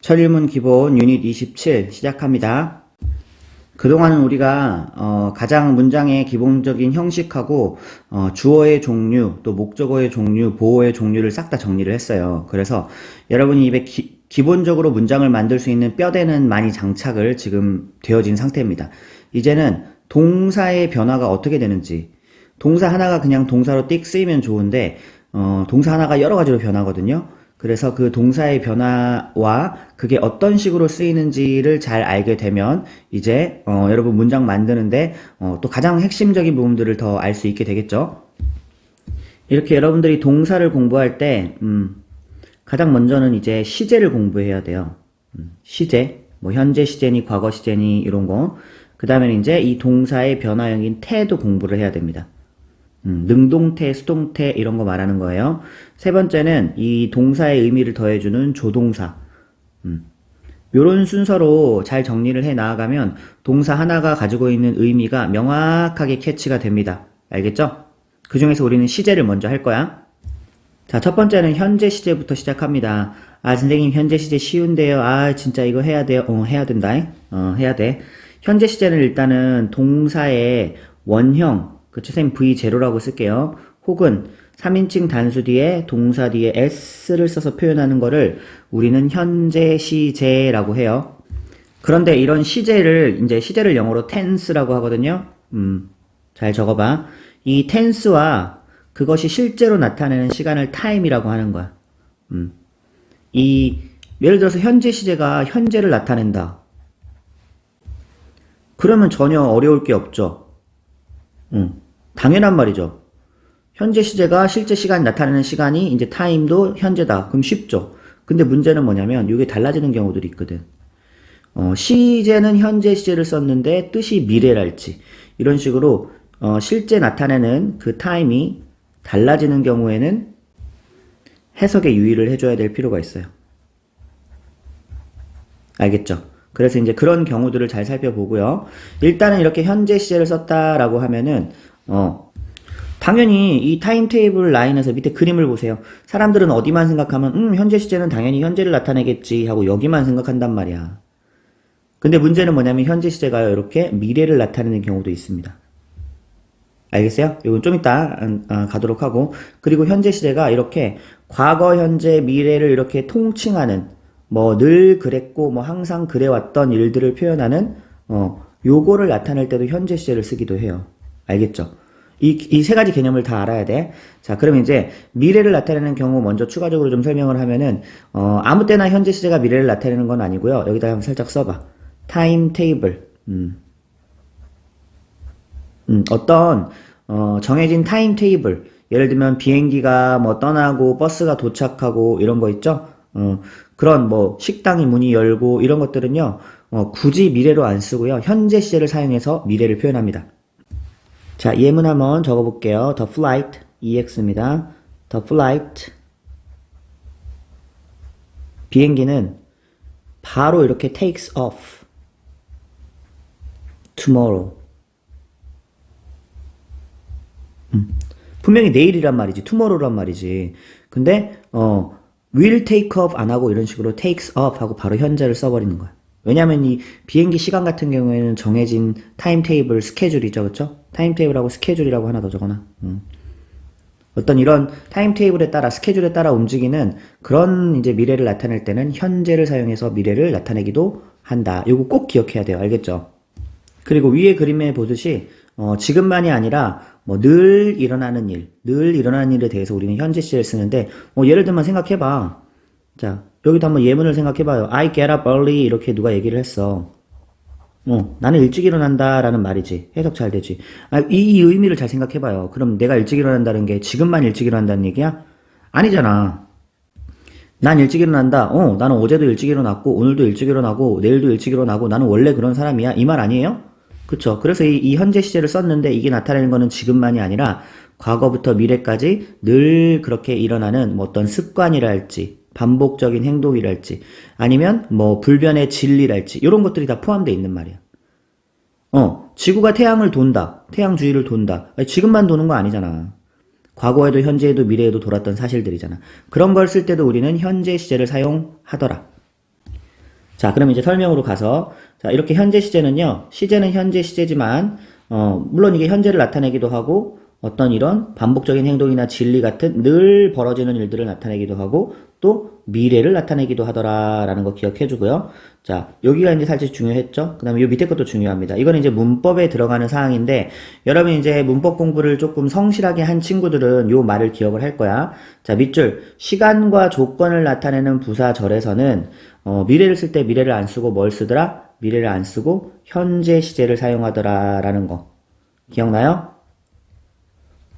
철일문 기본 유닛 27 시작합니다. 그동안은 우리가 어, 가장 문장의 기본적인 형식하고 어, 주어의 종류, 또 목적어의 종류, 보어의 종류를 싹 다 정리를 했어요. 그래서 여러분이 입에 기, 기본적으로 문장을 만들 수 있는 뼈대는 많이 장착을 지금 되어진 상태입니다. 이제는 동사의 변화가 어떻게 되는지, 동사 하나가 그냥 동사로 띡 쓰이면 좋은데 어, 동사 하나가 여러 가지로 변하거든요. 그래서 그 동사의 변화와 그게 어떤 식으로 쓰이는지를 잘 알게 되면 이제 어, 여러분 문장 만드는데 어, 또 가장 핵심적인 부분들을 더 알 수 있게 되겠죠. 이렇게 여러분들이 동사를 공부할 때 음, 가장 먼저는 이제 시제를 공부해야 돼요. 음, 시제, 뭐 현재 시제니 과거 시제니 이런 거. 그 다음에 이제 이 동사의 변화형인 태도 공부를 해야 됩니다. 음, 능동태, 수동태 이런 거 말하는 거예요. 세 번째는 이 동사의 의미를 더해주는 조동사. 음, 요런 순서로 잘 정리를 해 나아가면 동사 하나가 가지고 있는 의미가 명확하게 캐치가 됩니다. 알겠죠? 그 중에서 우리는 시제를 먼저 할 거야. 자, 첫 번째는 현재 시제부터 시작합니다. 아, 선생님, 현재 시제 쉬운데요. 아, 진짜 이거 해야 돼요. 어, 해야 된다. 어, 해야 돼. 현재 시제는 일단은 동사의 원형, 그쵸, 쌤 V0라고 쓸게요. 혹은 3인칭 단수 뒤에 동사 뒤에 s를 써서 표현하는 거를 우리는 현재 시제라고 해요. 그런데 이런 시제를, 이제 시제를 영어로 tense라고 하거든요. 음, 잘 적어봐. 이 tense와 그것이 실제로 나타내는 시간을 time이라고 하는 거야. 음. 이, 예를 들어서 현재 시제가 현재를 나타낸다. 그러면 전혀 어려울 게 없죠. 음, 당연한 말이죠. 현재 시제가 실제 시간 나타내는 시간이 이제 타임도 현재다. 그럼 쉽죠. 근데 문제는 뭐냐면 이게 달라지는 경우들이 있거든. 어, 시제는 현재 시제를 썼는데 뜻이 미래랄지 이런 식으로 어, 실제 나타내는 그 타임이 달라지는 경우에는 해석에 유의를 해줘야 될 필요가 있어요. 알겠죠? 그래서 이제 그런 경우들을 잘 살펴보고요. 일단은 이렇게 현재 시제를 썼다라고 하면은 어 당연히 이 타임테이블 라인에서 밑에 그림을 보세요. 사람들은 어디만 생각하면 음 현재 시제는 당연히 현재를 나타내겠지 하고 여기만 생각한단 말이야. 근데 문제는 뭐냐면 현재 시제가요 이렇게 미래를 나타내는 경우도 있습니다. 알겠어요? 이건 좀 이따 음, 어, 가도록 하고 그리고 현재 시제가 이렇게 과거, 현재, 미래를 이렇게 통칭하는 뭐 늘 그랬고 뭐 항상 그래왔던 일들을 표현하는 어 요거를 나타낼 때도 현재 시제를 쓰기도 해요. 알겠죠? 이, 이세 가지 개념을 다 알아야 돼. 자, 그러면 이제 미래를 나타내는 경우 먼저 추가적으로 좀 설명을 하면은, 어, 아무 때나 현재 시제가 미래를 나타내는 건 아니고요. 여기다 한번 살짝 써봐. 타임 테이블. 음. 음, 어떤, 어, 정해진 타임 테이블. 예를 들면 비행기가 뭐 떠나고 버스가 도착하고 이런 거 있죠? 어, 그런 뭐 식당이 문이 열고 이런 것들은요, 어, 굳이 미래로 안 쓰고요. 현재 시제를 사용해서 미래를 표현합니다. 자, 예문 한번 적어볼게요. The flight, EX입니다. The flight. 비행기는 바로 이렇게 takes off. tomorrow. 음, 분명히 내일이란 말이지, tomorrow란 말이지. 근데, 어, will take off 안 하고 이런 식으로 takes off 하고 바로 현재를 써버리는 거야. 왜냐면 이 비행기 시간 같은 경우에는 정해진 타임 테이블 스케줄이죠, 그쵸? 타임 테이블하고 스케줄이라고 하나 더 적어놔. 음. 어떤 이런 타임 테이블에 따라 스케줄에 따라 움직이는 그런 이제 미래를 나타낼 때는 현재를 사용해서 미래를 나타내기도 한다. 이거 꼭 기억해야 돼요. 알겠죠? 그리고 위에 그림에 보듯이 어, 지금만이 아니라 뭐 늘 일어나는 일, 늘 일어나는 일에 대해서 우리는 현재 시제를 쓰는데 뭐 예를 들면 생각해봐. 자, 여기도 한번 예문을 생각해봐요. I get up early 이렇게 누가 얘기를 했어. 어, 나는 일찍 일어난다라는 말이지. 해석 잘 되지. 아, 이, 이 의미를 잘 생각해봐요. 그럼 내가 일찍 일어난다는 게 지금만 일찍 일어난다는 얘기야? 아니잖아. 난 일찍 일어난다. 어, 나는 어제도 일찍 일어났고, 오늘도 일찍 일어나고, 내일도 일찍 일어나고, 나는 원래 그런 사람이야. 이 말 아니에요? 그쵸. 그래서 이, 이 현재 시제를 썼는데 이게 나타내는 거는 지금만이 아니라 과거부터 미래까지 늘 그렇게 일어나는 뭐 어떤 습관이랄지, 반복적인 행동이랄지, 아니면 뭐 불변의 진리랄지, 이런 것들이 다 포함되어 있는 말이야. 어, 지구가 태양을 돈다. 태양 주위를 돈다. 아니, 지금만 도는 거 아니잖아. 과거에도 현재에도 미래에도 돌았던 사실들이잖아. 그런 걸 쓸 때도 우리는 현재 시제를 사용하더라. 자, 그럼 이제 설명으로 가서, 자, 이렇게 현재 시제는요, 시제는 현재 시제지만, 어, 물론 이게 현재를 나타내기도 하고, 어떤 이런 반복적인 행동이나 진리 같은 늘 벌어지는 일들을 나타내기도 하고, 또 미래를 나타내기도 하더라라는 거 기억해 주고요. 자, 여기가 이제 살짝 중요했죠? 그 다음에 이 밑에 것도 중요합니다. 이거는 이제 문법에 들어가는 사항인데, 여러분 이제 문법 공부를 조금 성실하게 한 친구들은 요 말을 기억을 할 거야. 자, 밑줄. 시간과 조건을 나타내는 부사절에서는, 어, 미래를 쓸 때 미래를 안 쓰고 뭘 쓰더라? 미래를 안 쓰고 현재 시제를 사용하더라라는 거. 기억나요?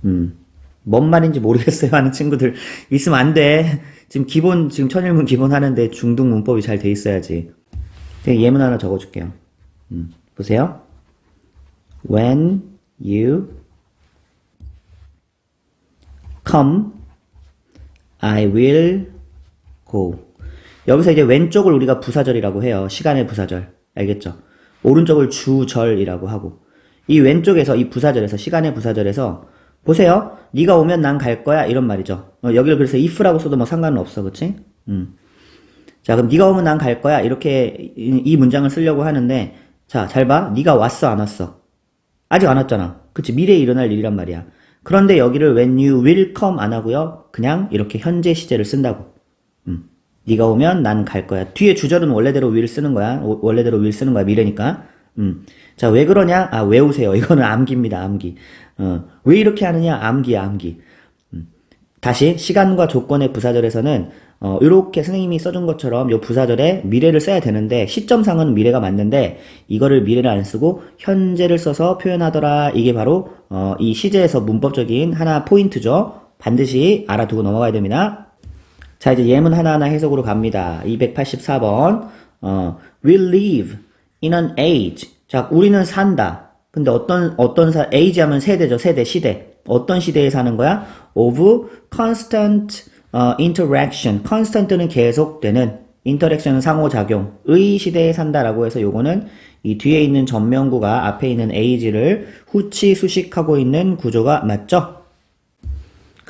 음. 뭔 말인지 모르겠어요 하는 친구들 있으면 안 돼. 지금 기본, 지금 천일문 기본 하는데 중등 문법이 잘 돼 있어야지. 제가 예문 하나 적어줄게요. 음, 보세요. When you come, I will go. 여기서 이제 왼쪽을 우리가 부사절이라고 해요. 시간의 부사절. 알겠죠? 오른쪽을 주절이라고 하고. 이 왼쪽에서, 이 부사절에서, 시간의 부사절에서, 보세요. 네가 오면 난 갈 거야. 이런 말이죠. 어, 여기를 그래서 if라고 써도 뭐 상관은 없어. 그치? 음. 자, 그럼 네가 오면 난 갈 거야. 이렇게 이, 이 문장을 쓰려고 하는데, 자, 잘 봐. 네가 왔어, 안 왔어? 아직 안 왔잖아. 그치? 미래에 일어날 일이란 말이야. 그런데 여기를 when you will come 안 하고요. 그냥 이렇게 현재 시제를 쓴다고. 음. 네가 오면 난갈 거야. 뒤에 주절은 원래대로 will 쓰는 거야. 오- 원래대로 will 쓰는 거야. 미래니까. 음. 자, 왜 그러냐? 아, 외우세요. 이거는 암기입니다. 암기. 어, 왜 이렇게 하느냐? 암기야, 암기. 음. 다시 시간과 조건의 부사절에서는 어, 이렇게 선생님이 써준 것처럼 요 부사절에 미래를 써야 되는데 시점상은 미래가 맞는데 이거를 미래를 안 쓰고 현재를 써서 표현하더라. 이게 바로 어, 이 시제에서 문법적인 하나 포인트죠. 반드시 알아두고 넘어가야 됩니다. 자, 이제 예문 하나하나 해석으로 갑니다. 284번. 어, will live in an age. 자, 우리는 산다. 근데 어떤, 어떤 사, age 하면 세대죠. 세대, 시대. 어떤 시대에 사는 거야? of constant 어, interaction. constant는 계속되는, interaction은 상호작용 의 시대에 산다라고 해서 요거는 이 뒤에 있는 전명구가 앞에 있는 age를 후치 수식하고 있는 구조가 맞죠?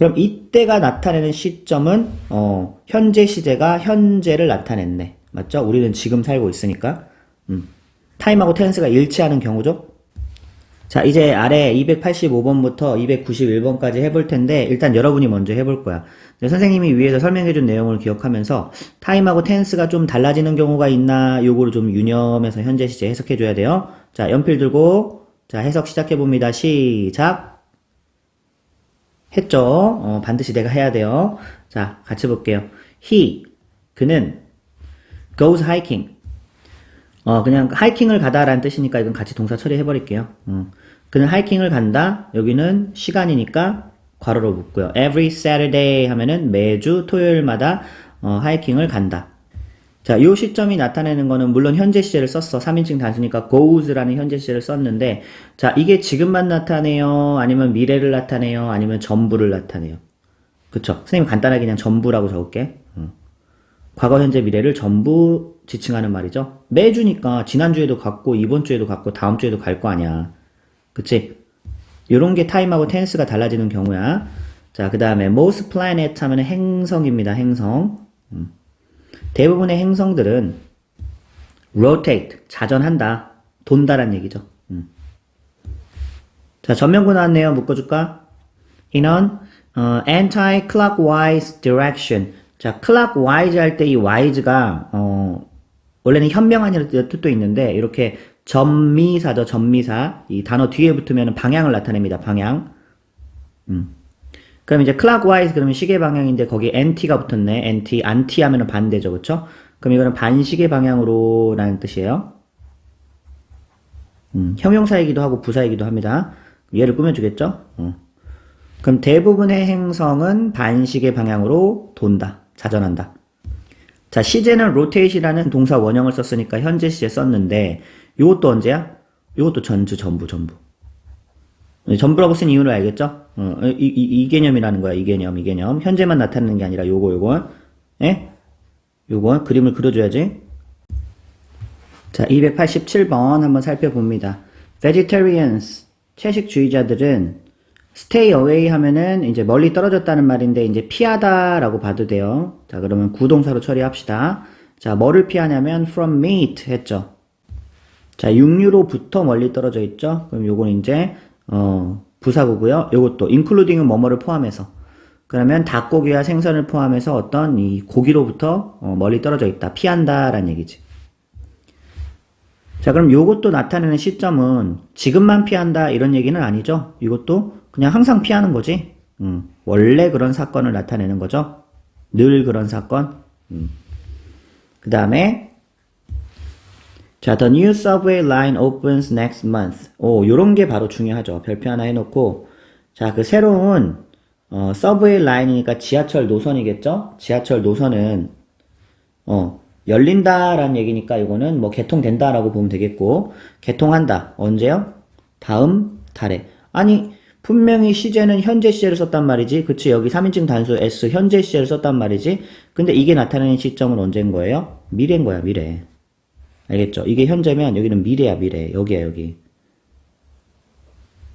그럼 이때가 나타내는 시점은 어, 현재 시제가 현재를 나타냈네. 맞죠? 우리는 지금 살고 있으니까. 음. 타임하고 텐스가 일치하는 경우죠. 자, 이제 아래 285번부터 291번까지 해볼 텐데 일단 여러분이 먼저 해볼 거야. 선생님이 위에서 설명해준 내용을 기억하면서 타임하고 텐스가 좀 달라지는 경우가 있나 요거를 좀 유념해서 현재 시제 해석해줘야 돼요. 자, 연필 들고 자 해석 시작해봅니다. 시작. 했죠. 어, 반드시 내가 해야 돼요. 자, 같이 볼게요. He, 그는 goes hiking. 어, 그냥 하이킹을 가다라는 뜻이니까 이건 같이 동사 처리해 버릴게요. 어. 그는 하이킹을 간다. 여기는 시간이니까 괄호로 묶고요. Every Saturday 하면은 매주 토요일마다 어, 하이킹을 간다. 자, 요 시점이 나타내는 거는 물론 현재 시제를 썼어. 3인칭 단수니까 goes라는 현재 시제를 썼는데 자, 이게 지금만 나타내요? 아니면 미래를 나타내요? 아니면 전부를 나타내요? 그쵸? 선생님 간단하게 그냥 전부라고 적을게. 어. 과거, 현재, 미래를 전부 지칭하는 말이죠. 매주니까 지난주에도 갔고 이번 주에도 갔고 다음 주에도 갈 거 아니야. 그치? 요런 게 타임하고 텐스가 달라지는 경우야. 자, 그 다음에 most planet 하면 행성입니다. 행성. 음. 대부분의 행성들은 rotate, 자전한다, 돈다란 얘기죠. 음. 자, 전면구 나왔네요. 묶어줄까? in an 어, anti-clockwise direction. 자, clockwise 할 때 이 wise가 어, 원래는 현명한이라는 뜻도 있는데 이렇게 전미사죠. 전미사. 이 단어 뒤에 붙으면 방향을 나타냅니다. 방향. 음. 그럼 이제 clockwise 그러면 시계 방향인데 거기 anti가 붙었네. anti, anti 하면은 반대죠. 그쵸? 그럼 이거는 반시계 방향으로라는 뜻이에요. 음, 형용사이기도 하고 부사이기도 합니다. 얘를 꾸며주겠죠? 어. 그럼 대부분의 행성은 반시계 방향으로 돈다. 자전한다. 자, 시제는 rotate이라는 동사 원형을 썼으니까 현재 시제 썼는데 요것도 언제야? 요것도 전주, 전부, 전부. 네, 전부라고 쓴 이유를 알겠죠? 어, 이, 이, 이 개념이라는 거야. 이 개념, 이 개념. 현재만 나타내는 게 아니라 요거, 요거. 예? 요거 그림을 그려줘야지. 자, 287번 한번 살펴봅니다. Vegetarians, 채식주의자들은 stay away 하면은 이제 멀리 떨어졌다는 말인데 이제 피하다라고 봐도 돼요. 자, 그러면 구동사로 처리합시다. 자, 뭐를 피하냐면 from meat 했죠. 자, 육류로부터 멀리 떨어져 있죠. 그럼 요건 이제 어, 부사구고요. 요것도 including은 뭐뭐를 포함해서. 그러면 닭고기와 생선을 포함해서 어떤 이 고기로부터 어, 멀리 떨어져 있다. 피한다라는 얘기지. 자, 그럼 요것도 나타내는 시점은 지금만 피한다 이런 얘기는 아니죠. 이것도 그냥 항상 피하는 거지. 음, 원래 그런 사건을 나타내는 거죠. 늘 그런 사건. 그 다음에 자, the new subway line opens next month. 오, 요런 게 바로 중요하죠. 별표 하나 해놓고 자, 그 새로운 어, 서브웨이 라인이니까 지하철 노선이겠죠? 지하철 노선은 어, 열린다라는 얘기니까 이거는 뭐 개통된다라고 보면 되겠고 개통한다. 언제요? 다음 달에. 아니 분명히 시제는 현재 시제를 썼단 말이지. 그치 여기 3인칭 단수 S 현재 시제를 썼단 말이지. 근데 이게 나타내는 시점은 언제인 거예요? 미래인 거야 미래. 알겠죠? 이게 현재면 여기는 미래야 미래. 여기야 여기.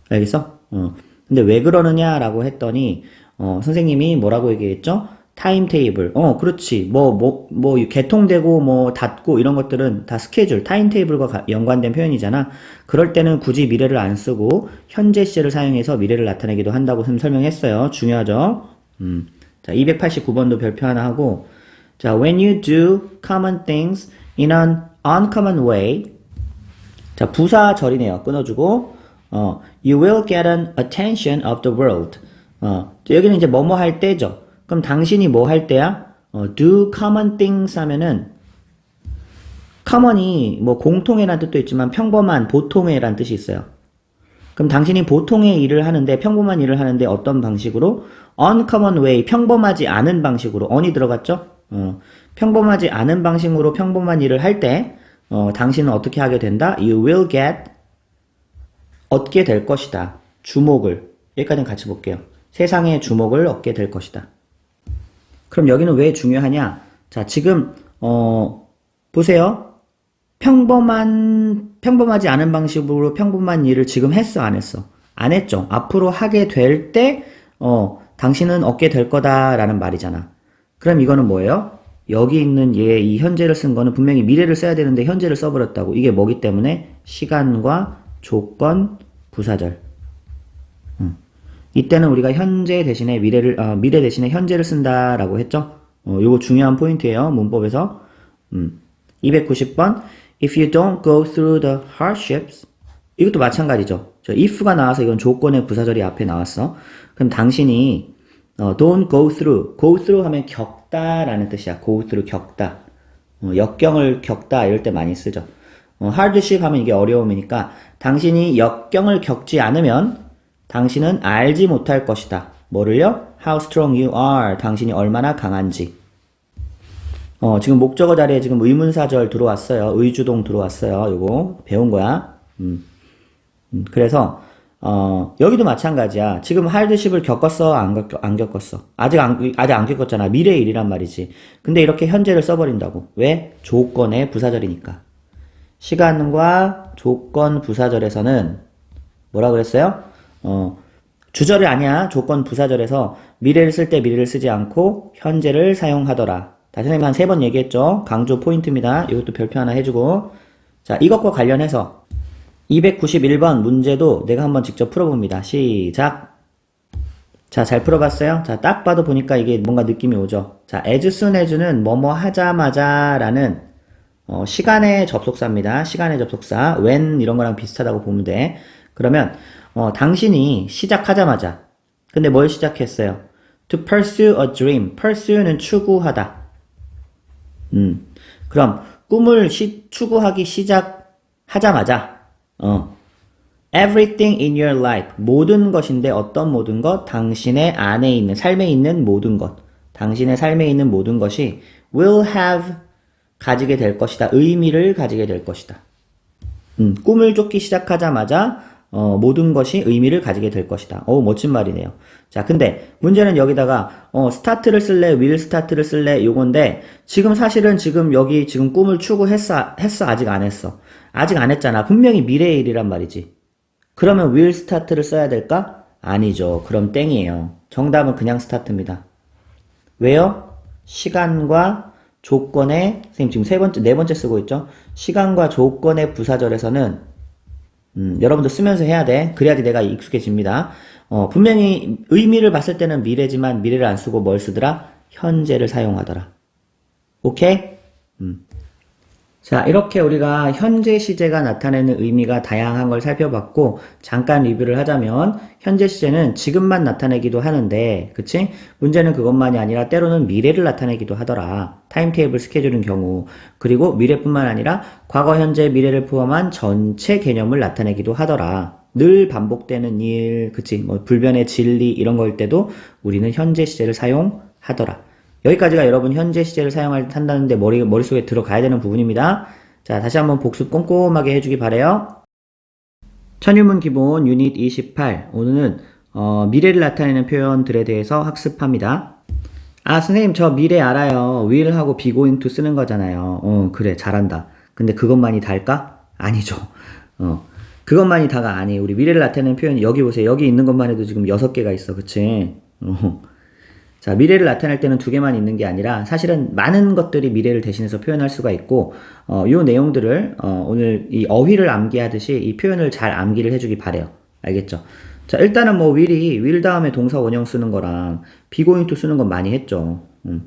알겠어? 어. 근데 왜 그러느냐라고 했더니 어, 선생님이 뭐라고 얘기했죠? 타임 테이블. 어, 그렇지. 뭐, 뭐, 뭐, 개통되고, 뭐, 닫고, 이런 것들은 다 스케줄, 타임 테이블과 가- 연관된 표현이잖아. 그럴 때는 굳이 미래를 안 쓰고, 현재 시제를 사용해서 미래를 나타내기도 한다고 선- 설명했어요. 중요하죠? 음. 자, 289번도 별표 하나 하고, 자, when you do common things in an uncommon way, 자, 부사절이네요. 끊어주고, 어, you will get an attention of the world. 어, 여기는 이제 뭐뭐 할 때죠. 그럼 당신이 뭐 할 때야? 어, do common things 하면은, common이 뭐 공통의란 뜻도 있지만 평범한, 보통의란 뜻이 있어요. 그럼 당신이 보통의 일을 하는데, 평범한 일을 하는데 어떤 방식으로? uncommon way, 평범하지 않은 방식으로. on이 들어갔죠? 어, 평범하지 않은 방식으로 평범한 일을 할 때, 어, 당신은 어떻게 하게 된다? You will get, 얻게 될 것이다. 주목을. 여기까지는 같이 볼게요. 세상의 주목을 얻게 될 것이다. 그럼 여기는 왜 중요하냐? 자, 지금, 어, 보세요. 평범한, 평범하지 않은 방식으로 평범한 일을 지금 했어, 안 했어? 안 했죠. 앞으로 하게 될 때, 어, 당신은 얻게 될 거다라는 말이잖아. 그럼 이거는 뭐예요? 여기 있는 얘, 이 현재를 쓴 거는 분명히 미래를 써야 되는데 현재를 써버렸다고. 이게 뭐기 때문에? 시간과 조건, 부사절. 음. 이때는 우리가 현재 대신에 미래를, 어, 미래 대신에 현재를 쓴다라고 했죠? 어, 요거 중요한 포인트예요. 문법에서. 음. 290번. If you don't go through the hardships. 이것도 마찬가지죠. 저 if가 나와서 이건 조건의 부사절이 앞에 나왔어. 그럼 당신이 어, don't go through. go through 하면 겪다라는 뜻이야. go through 겪다. 어, 역경을 겪다 이럴 때 많이 쓰죠. 어, hardship 하면 이게 어려움이니까 당신이 역경을 겪지 않으면 당신은 알지 못할 것이다. 뭐를요? How strong you are. 당신이 얼마나 강한지. 어, 지금 목적어 자리에 지금 의문사절 들어왔어요. 의주동 들어왔어요. 요거 배운 거야. 음. 음, 그래서 어, 여기도 마찬가지야. 지금 하드십을 겪었어, 안, 겪, 안 겪었어? 아직 안, 아직 안 겪었잖아. 미래의 일이란 말이지. 근데 이렇게 현재를 써버린다고. 왜? 조건의 부사절이니까. 시간과 조건 부사절에서는 뭐라 그랬어요? 어, 주절이 아니야. 조건 부사절에서 미래를 쓸 때 미래를 쓰지 않고 현재를 사용하더라. 다시 선생님 한 세 번 얘기했죠. 강조 포인트입니다. 이것도 별표 하나 해주고. 자, 이것과 관련해서 291번 문제도 내가 한번 직접 풀어봅니다. 시작. 자, 잘 풀어봤어요? 자, 딱 봐도 보니까 이게 뭔가 느낌이 오죠? 자, as soon as는 뭐뭐 하자마자 라는 어, 시간의 접속사입니다. 시간의 접속사. when 이런 거랑 비슷하다고 보면 돼. 그러면 어, 당신이 시작하자마자 근데 뭘 시작했어요? To pursue a dream. pursue는 추구하다. 음. 그럼 꿈을 시- 추구하기 시작하자마자 어. Everything in your life. 모든 것인데 어떤 모든 것? 당신의 안에 있는, 삶에 있는 모든 것. 당신의 삶에 있는 모든 것이 will have 가지게 될 것이다. 의미를 가지게 될 것이다. 음, 꿈을 쫓기 시작하자마자 어, 모든 것이 의미를 가지게 될 것이다. 오, 멋진 말이네요. 자, 근데 문제는 여기다가 어, 스타트를 쓸래, will 스타트를 쓸래 요건데 지금 사실은 지금 여기 지금 꿈을 추구했어, 했어, 아직 안 했어. 아직 안 했잖아. 분명히 미래의 일이란 말이지. 그러면 will start를 써야 될까? 아니죠. 그럼 땡이에요. 정답은 그냥 스타트입니다. 왜요? 시간과 조건의 선생님 지금 세 번째 네 번째 쓰고 있죠. 시간과 조건의 부사절에서는 음, 여러분도 쓰면서 해야 돼. 그래야지 내가 익숙해집니다. 어, 분명히 의미를 봤을 때는 미래지만 미래를 안 쓰고 뭘 쓰더라? 현재를 사용하더라. 오케이? 음. 자, 이렇게 우리가 현재 시제가 나타내는 의미가 다양한 걸 살펴봤고, 잠깐 리뷰를 하자면, 현재 시제는 지금만 나타내기도 하는데, 그치? 문제는 그것만이 아니라 때로는 미래를 나타내기도 하더라. 타임테이블 스케줄인 경우. 그리고 미래뿐만 아니라 과거, 현재, 미래를 포함한 전체 개념을 나타내기도 하더라. 늘 반복되는 일, 그치? 뭐, 불변의 진리, 이런 거일 때도 우리는 현재 시제를 사용하더라. 여기까지가 여러분 현재 시제를 사용할 한다는데 머리 머릿속에 들어가야 되는 부분입니다. 자, 다시 한번 복습 꼼꼼하게 해주기 바래요. 천유문 기본 유닛 28 오늘은 어, 미래를 나타내는 표현들에 대해서 학습합니다. 아 선생님 저 미래 알아요. will하고 be going to 쓰는 거잖아요. 어 그래 잘한다. 근데 그것만이 다일까? 아니죠. 어 그것만이 다가 아니. 우리 미래를 나타내는 표현 여기 보세요. 여기 있는 것만 해도 지금 여섯 개가 있어. 그치? 어. 자, 미래를 나타낼 때는 두 개만 있는 게 아니라 사실은 많은 것들이 미래를 대신해서 표현할 수가 있고, 어, 요 내용들을, 어, 오늘 이 어휘를 암기하듯이 이 표현을 잘 암기를 해주기 바래요. 알겠죠? 자, 일단은 뭐 will이 will 다음에 동사 원형 쓰는 거랑 be going to 쓰는 건 많이 했죠. 음.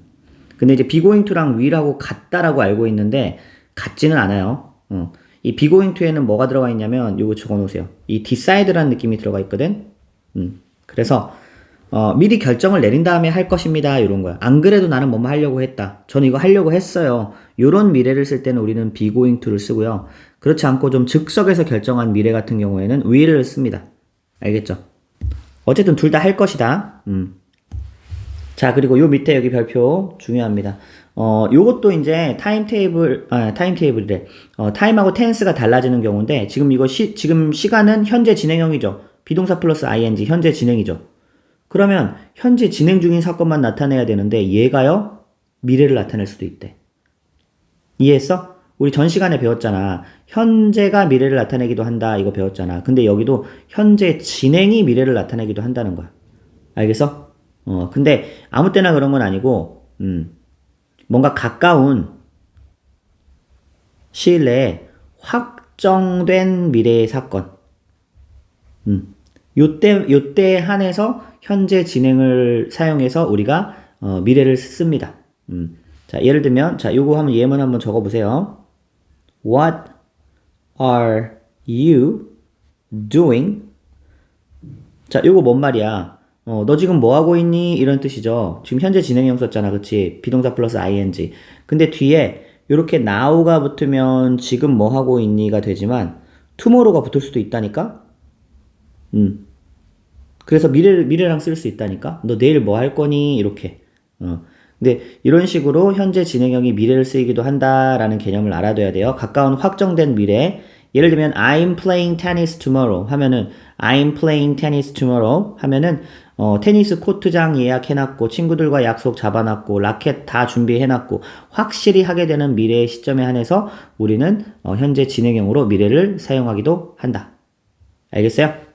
근데 이제 be going to랑 will하고 같다라고 알고 있는데 같지는 않아요. 어. 이 be going to에는 뭐가 들어가 있냐면 요거 적어 놓으세요. 이 decide라는 느낌이 들어가 있거든. 음. 그래서 어, 미리 결정을 내린 다음에 할 것입니다. 이런 거야. 안 그래도 나는 뭐뭐 하려고 했다. 저는 이거 하려고 했어요. 요런 미래를 쓸 때는 우리는 be going to를 쓰고요. 그렇지 않고 좀 즉석에서 결정한 미래 같은 경우에는 will을 씁니다. 알겠죠? 어쨌든 둘 다 할 것이다. 음. 자, 그리고 요 밑에 여기 별표 중요합니다. 어, 요것도 이제 타임 테이블, 아, 타임 테이블이래. 어, 타임하고 텐스가 달라지는 경우인데, 지금 이거 시, 지금 시간은 현재 진행형이죠. 비동사 플러스 ing, 현재 진행이죠. 그러면 현재 진행 중인 사건만 나타내야 되는데 얘가요 미래를 나타낼 수도 있대. 이해했어? 우리 전 시간에 배웠잖아. 현재가 미래를 나타내기도 한다. 이거 배웠잖아. 근데 여기도 현재 진행이 미래를 나타내기도 한다는 거야. 알겠어? 어, 근데 아무 때나 그런 건 아니고, 음, 뭔가 가까운 시일 내에 확정된 미래의 사건. 음, 요때, 요때 한해서 현재 진행을 사용해서 우리가 어, 미래를 씁니다. 음. 자, 예를 들면, 자, 요거 한번 예문 한번 적어 보세요. What are you doing? 자, 요거 뭔 말이야? 어, 너 지금 뭐 하고 있니? 이런 뜻이죠. 지금 현재 진행형 썼잖아. 그치? 비동사 플러스 ing. 근데 뒤에 이렇게 now가 붙으면 지금 뭐 하고 있니가 되지만 tomorrow가 붙을 수도 있다니까? 음. 그래서 미래, 미래랑 쓸 수 있다니까? 너 내일 뭐 할 거니? 이렇게. 어. 근데 이런 식으로 현재 진행형이 미래를 쓰이기도 한다라는 개념을 알아둬야 돼요. 가까운 확정된 미래. 예를 들면 I'm playing tennis tomorrow 하면은 I'm playing tennis tomorrow 하면은 어, 테니스 코트장 예약해놨고 친구들과 약속 잡아놨고 라켓 다 준비해놨고 확실히 하게 되는 미래의 시점에 한해서 우리는 어, 현재 진행형으로 미래를 사용하기도 한다. 알겠어요?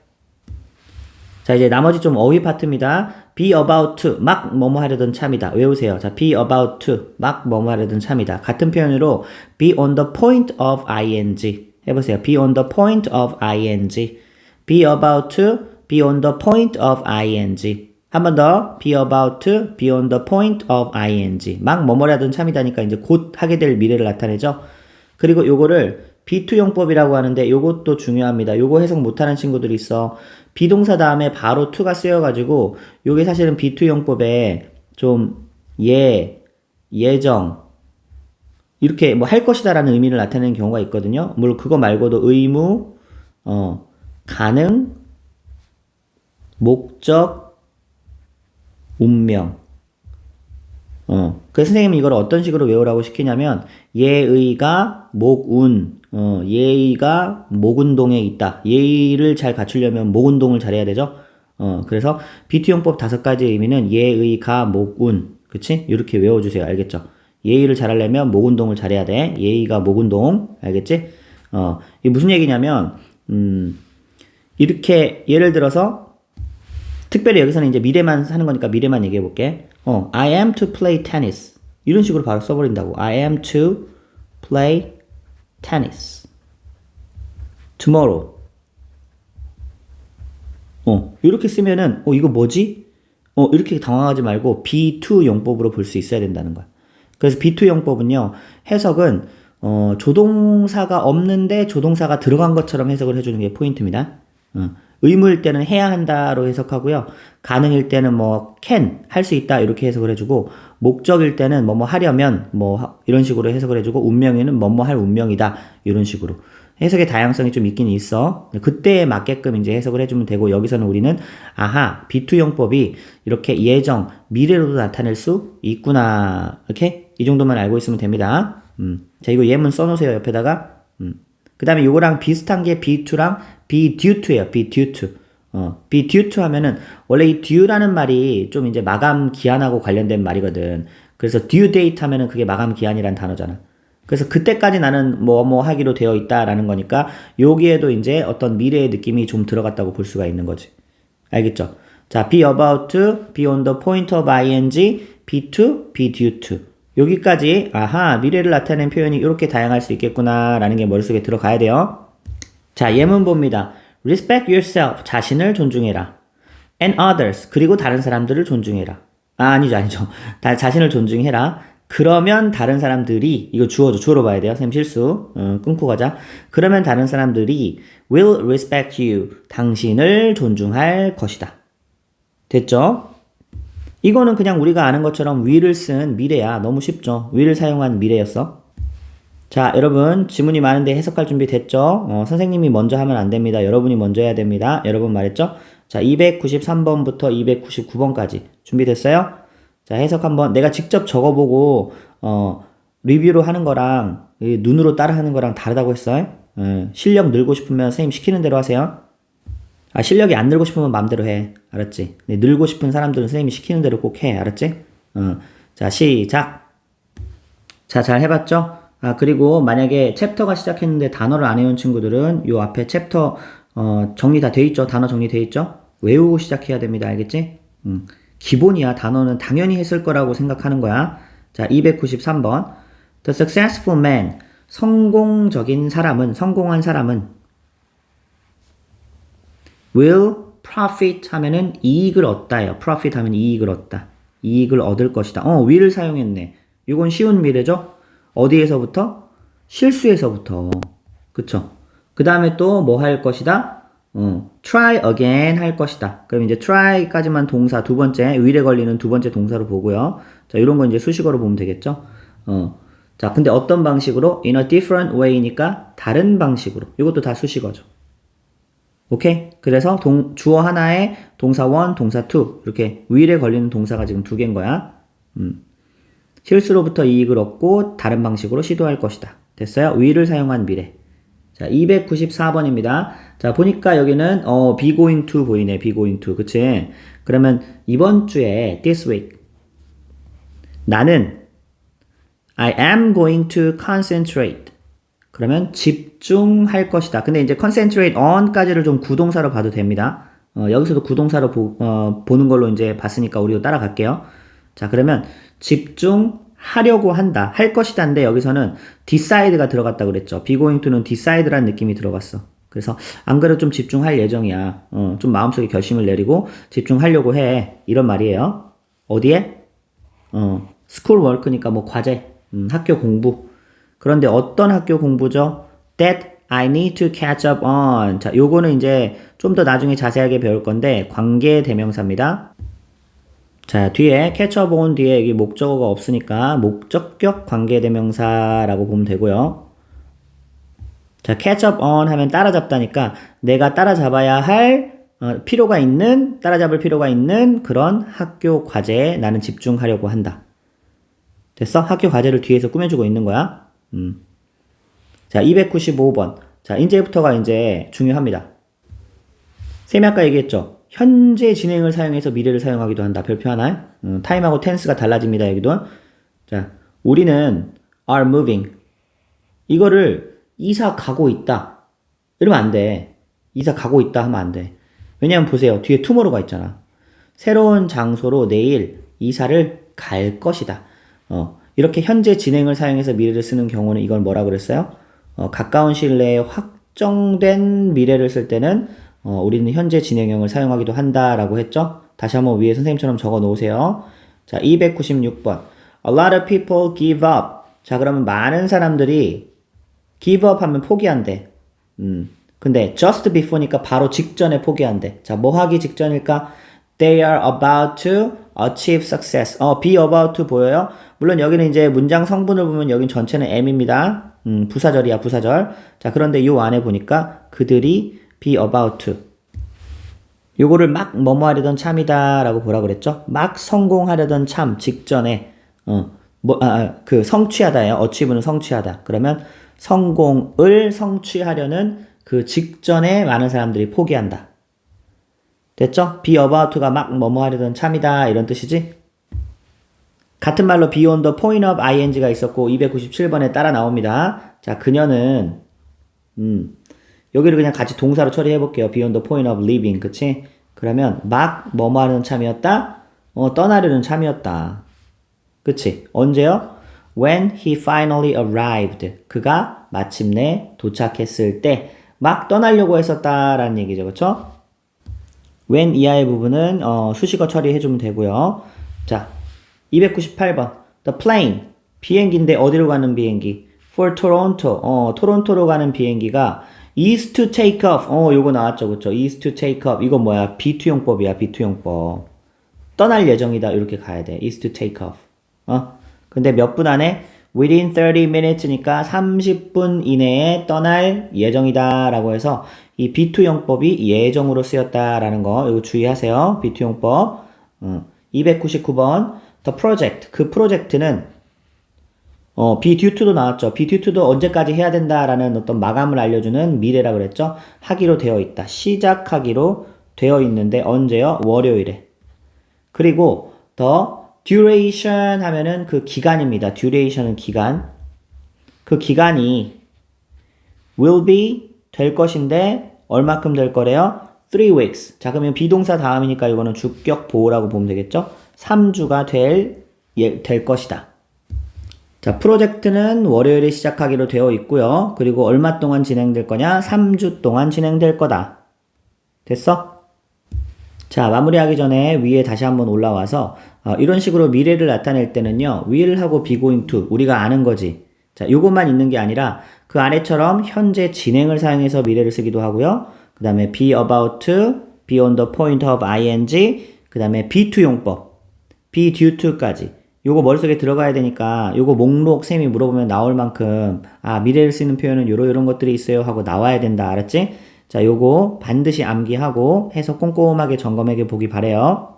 자, 이제 나머지 좀 어휘 파트입니다. be about to, 막 뭐뭐 하려던 참이다. 외우세요. 자, be about to, 막 뭐뭐 하려던 참이다. 같은 표현으로 be on the point of ing. 해보세요. be on the point of ing. be about to, be on the point of ing. 한 번 더, be about to, be on the point of ing. 막 뭐뭐라던 참이다니까 이제 곧 하게 될 미래를 나타내죠. 그리고 요거를 B2 용법이라고 하는데 요것도 중요합니다. 요거 해석 못하는 친구들이 있어. 비동사 다음에 바로 to가 쓰여가지고 요게 사실은 B2 용법에 좀 예, 예정 이렇게 뭐 할 것이다라는 의미를 나타내는 경우가 있거든요. 물론 그거 말고도 의무, 어, 가능, 목적, 운명 어, 그래서 선생님이 이걸 어떤 식으로 외우라고 시키냐면 예의가 목운, 어, 예의가 목운동에 있다. 예의를 잘 갖추려면 목운동을 잘해야 되죠. 어, 그래서 비투용법 다섯 가지 의미는 예의가 목운, 그치? 이렇게 외워주세요. 알겠죠? 예의를 잘하려면 목운동을 잘해야 돼. 예의가 목운동, 알겠지? 어, 이게 무슨 얘기냐면, 음, 이렇게 예를 들어서 특별히 여기서는 이제 미래만 하는 거니까 미래만 얘기해 볼게. 어, I am to play tennis. 이런 식으로 바로 써버린다고. I am to play tennis. tomorrow. 어, 이렇게 쓰면은, 어, 이거 뭐지? 어, 이렇게 당황하지 말고 B2 용법으로 볼 수 있어야 된다는 거야. 그래서 B2 용법은요, 해석은, 어, 조동사가 없는데 조동사가 들어간 것처럼 해석을 해주는 게 포인트입니다. 어, 의무일 때는 해야 한다로 해석하고요. 가능일 때는 뭐 can 할 수 있다 이렇게 해석을 해주고 목적일 때는 뭐 뭐 하려면 뭐 하- 이런 식으로 해석을 해주고 운명에는 뭐 뭐 할 운명이다 이런 식으로 해석의 다양성이 좀 있긴 있어. 그때에 맞게끔 이제 해석을 해주면 되고 여기서는 우리는 아하 B2 용법이 이렇게 예정 미래로도 나타낼 수 있구나 이렇게 이 정도만 알고 있으면 됩니다. 음. 자 이거 예문 써놓으세요 옆에다가. 음. 그 다음에 요거랑 비슷한 게 B2랑 be due to예요. be due to. 어, be due to 하면은 원래 이 due라는 말이 좀 이제 마감 기한하고 관련된 말이거든. 그래서 due date 하면은 그게 마감 기한이란 단어잖아. 그래서 그때까지 나는 뭐뭐 하기로 되어 있다라는 거니까 여기에도 이제 어떤 미래의 느낌이 좀 들어갔다고 볼 수가 있는 거지. 알겠죠? 자, be about to, be on the point of ing, be to, be due to. 여기까지 아하 미래를 나타내는 표현이 이렇게 다양할 수 있겠구나라는 게 머릿속에 들어가야 돼요. 자, 예문 봅니다. Respect yourself. 자신을 존중해라. And others. 그리고 다른 사람들을 존중해라. 아, 아니죠, 아니죠. 다, 자신을 존중해라. 그러면 다른 사람들이, 이거 주어죠. 주어로 봐야 돼요. 쌤 실수. 어, 끊고 가자. 그러면 다른 사람들이 will respect you. 당신을 존중할 것이다. 됐죠? 이거는 그냥 우리가 아는 것처럼 will을 쓴 미래야. 너무 쉽죠? will을 사용한 미래였어. 자, 여러분, 지문이 많은데 해석할 준비 됐죠? 어, 선생님이 먼저 하면 안 됩니다. 여러분이 먼저 해야 됩니다. 여러분 말했죠? 자, 293번부터 299번까지 준비됐어요? 자, 해석 한번 내가 직접 적어보고, 어, 리뷰로 하는 거랑, 이 눈으로 따라 하는 거랑 다르다고 했어요? 예, 실력 늘고 싶으면 선생님 시키는 대로 하세요. 아, 실력이 안 늘고 싶으면 마음대로 해. 알았지? 네, 늘고 싶은 사람들은 선생님이 시키는 대로 꼭 해. 알았지? 어. 자, 시작! 자, 잘 해봤죠? 아, 그리고 만약에 챕터가 시작했는데 단어를 안 외운 친구들은 요 앞에 챕터, 어, 정리 다 돼 있죠? 단어 정리 돼 있죠? 외우고 시작해야 됩니다. 알겠지? 음, 기본이야. 단어는 당연히 했을 거라고 생각하는 거야. 자, 293번. The successful man. 성공적인 사람은, 성공한 사람은 will profit 하면은 이익을 얻다예요. profit 하면 이익을 얻다. 이익을 얻을 것이다. 어, will을 사용했네. 이건 쉬운 미래죠? 어디에서부터? 실수에서부터. 그쵸? 그 다음에 또 뭐 할 것이다? 어, try again 할 것이다. 그럼 이제 try까지만 동사 두 번째, will에 걸리는 두 번째 동사로 보고요. 자, 이런 건 이제 수식어로 보면 되겠죠? 어. 자, 근데 어떤 방식으로? in a different way니까 다른 방식으로. 이것도 다 수식어죠. 오케이? 그래서 동, 주어 하나에 동사 원, 동사 투 이렇게 will에 걸리는 동사가 지금 두 개인 거야. 음. 실수로부터 이익을 얻고 다른 방식으로 시도할 것이다. 됐어요? will을 사용한 미래. 자, 294번입니다. 자, 보니까 여기는 어, be going to 보이네. be going to. 그치? 그러면 이번 주에 this week 나는 I am going to concentrate. 그러면 집중할 것이다. 근데 이제 concentrate on까지를 좀 구동사로 봐도 됩니다. 어, 여기서도 구동사로 보, 어, 보는 걸로 이제 봤으니까 우리도 따라갈게요. 자, 그러면 집중하려고 한다. 할 것이다인데 여기서는 decide가 들어갔다 그랬죠. be going to는 decide라는 느낌이 들어갔어. 그래서 안 그래도 좀 집중할 예정이야. 어, 좀 마음속에 결심을 내리고 집중하려고 해. 이런 말이에요. 어디에? 어, 스쿨 워크니까 뭐 과제, 음, 학교 공부. 그런데 어떤 학교 공부죠? That I need to catch up on. 자, 요거는 이제 좀 더 나중에 자세하게 배울 건데 관계 대명사입니다. 자, 뒤에 up on 뒤에 여기 목적어가 없으니까 목적격 관계 대명사라고 보면 되고요. 자, catch up on 하면 따라잡다니까 내가 따라잡아야 할 어, 필요가 있는 따라잡을 필요가 있는 그런 학교 과제에 나는 집중하려고 한다. 됐어? 학교 과제를 뒤에서 꾸며주고 있는 거야. 음. 자, 295번. 자, 이제부터가 이제 중요합니다. 쌤이 아까 얘기했죠. 현재 진행을 사용해서 미래를 사용하기도 한다. 별표 하나. 음, 타임하고 텐스가 달라집니다. 여기도. 자, 우리는 are moving. 이거를 이사 가고 있다. 이러면 안 돼. 이사 가고 있다 하면 안 돼. 왜냐면 보세요. 뒤에 투모로가 있잖아. 새로운 장소로 내일 이사를 갈 것이다. 어, 이렇게 현재 진행을 사용해서 미래를 쓰는 경우는 이걸 뭐라 그랬어요? 어, 가까운 시일 내에 확정된 미래를 쓸 때는 어, 우리는 현재 진행형을 사용하기도 한다라고 했죠? 다시 한번 위에 선생님처럼 적어 놓으세요. 자, 296번. A lot of people give up. 자, 그러면 많은 사람들이 give up 하면 포기한대. 음. 근데 just before니까 바로 직전에 포기한대. 자, 뭐 하기 직전일까? They are about to achieve success. 어, be about to 보여요? 물론 여기는 이제 문장 성분을 보면 여긴 전체는 M입니다. 음, 부사절이야, 부사절. 자, 그런데 요 안에 보니까 그들이 be about to. 요거를 막 뭐뭐 하려던 참이다 라고 보라 그랬죠? 막 성공하려던 참 직전에, 어, 뭐, 아, 아, 그 성취하다예요. achieve는 성취하다. 그러면 성공을 성취하려는 그 직전에 많은 사람들이 포기한다. 됐죠? be about to가 막 뭐뭐 하려던 참이다 이런 뜻이지? 같은 말로 beyond the point of ing가 있었고 297번에 따라 나옵니다. 자, 그녀는 음, 여기를 그냥 같이 동사로 처리해 볼게요. beyond the point of living. 그치? 그러면 막 뭐뭐 하려는 참이었다? 어, 떠나려는 참이었다. 그치? 언제요? When he finally arrived. 그가 마침내 도착했을 때 막 떠나려고 했었다라는 얘기죠. 그쵸? when 이하의 부분은 어, 수식어 처리해주면 되고요. 자, 298번. The plane. 비행기인데 어디로 가는 비행기? For Toronto. 어, 토론토로 가는 비행기가 is to take off. 어, 요거 나왔죠. 그쵸? is to take off. 이건 뭐야? 비투용법이야. 비투용법. 떠날 예정이다. 이렇게 가야 돼. is to take off. 어? 근데 몇 분 안에? within 30 minutes니까 30분 이내에 떠날 예정이다 라고 해서 이 비투용법이 예정으로 쓰였다라는 거 이거 주의하세요. 비투용법. 어, 299번 the project 그 프로젝트는 어, to도 나왔죠. to도 언제까지 해야 된다라는 어떤 마감을 알려주는 미래라 그랬죠. 하기로 되어 있다. 시작하기로 되어 있는데 언제요? 월요일에. 그리고 the duration 하면은 그 기간입니다. duration은 기간. 그 기간이 will be 될 것인데 얼마큼 될 거래요? 3 weeks. 자, 그러면 비동사 다음이니까 이거는 주격 보호라고 보면 되겠죠? 3주가 될, 예, 될 것이다. 자, 프로젝트는 월요일에 시작하기로 되어 있고요. 그리고 얼마 동안 진행될 거냐? 3주 동안 진행될 거다. 됐어? 자, 마무리하기 전에 위에 다시 한번 올라와서 어, 이런 식으로 미래를 나타낼 때는요. will 하고 be going to 우리가 아는 거지. 자, 요것만 있는 게 아니라 그 아래처럼 현재 진행을 사용해서 미래를 쓰기도 하고요. 그 다음에 be about to, be on the point of ing, 그 다음에 be to 용법, be due to까지. 요거 머릿속에 들어가야 되니까 요거 목록 쌤이 물어보면 나올 만큼 아 미래를 쓰는 표현은 요런 요런 것들이 있어요 하고 나와야 된다 알았지? 자 요거 반드시 암기하고 해서 꼼꼼하게 점검해 보기 바래요.